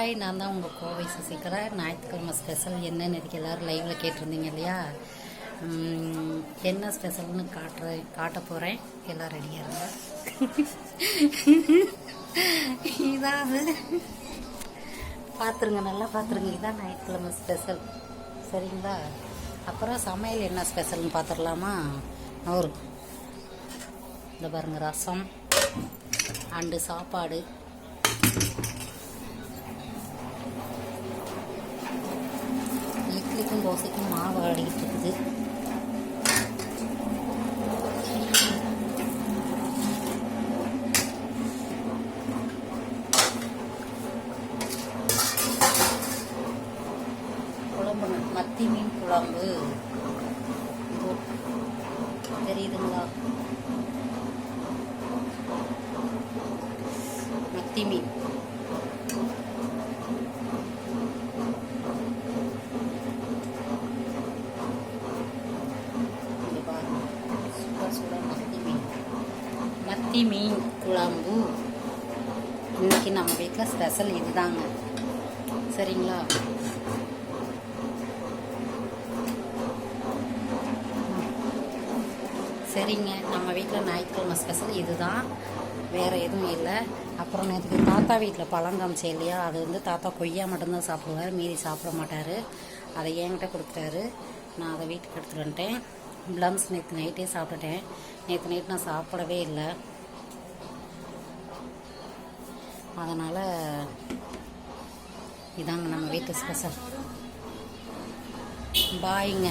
Hi நான் தான் உங்கள் கோவை சசிகலா. ஞாயிற்றுக்கிழமை ஸ்பெஷல் என்னன்னு இருக்கு எல்லோரும் லைவில் கேட்டிருந்தீங்க இல்லையா? என்ன ஸ்பெஷல்னு காட்டுறேன் காட்ட போகிறேன் எல்லாம் ரெடியாக இருங்க. இதான் பார்த்துருங்க நல்லா பார்த்துருங்க. இதான் ஞாயிற்றுக்கிழமை ஸ்பெஷல் சரிங்களா? அப்புறம் சமையல் என்ன ஸ்பெஷல்னு பார்த்துடலாமா? ஒரு இந்த பாருங்க ரசம் அண்டு சாப்பாடு. இட்லிக்கும் தோசைக்கும் மாவு அடிக்கிட்டு இருக்குது. குழம்பு மத்தி மீன் குழம்பு. தெரியுதுங்களா? மத்தி மீன். மத்தி மீன் குழம்பு. இன்னைக்கு நம்ம வீட்டில் ஸ்பெஷல் இதுதாங்க. சரிங்களா? சரிங்க. நம்ம வீட்டில் ஞாயிற்றுக்கிழமை ஸ்பெஷல் இதுதான். வேறு எதுவும் இல்லை. அப்புறம் நேற்றுக்கு தாத்தா வீட்டில் பழங்காமிச்சு இல்லையா? அது வந்து தாத்தா கொய்யா மட்டும்தான் சாப்பிடுவார். மீறி சாப்பிட மாட்டார். அதை என்கிட்ட கொடுத்துட்டாரு. நான் அதை வீட்டுக்கு எடுத்துகிட்டு வந்துட்டேன். ப்ளம்ஸ் நேற்று நைட்டே சாப்பிட்டுட்டேன். நேற்று நைட் நான் சாப்பிடவே இல்லை. அதனால் இதாங்க நம்ம வீட்டு ஸ்பெஷல் பாய்ங்க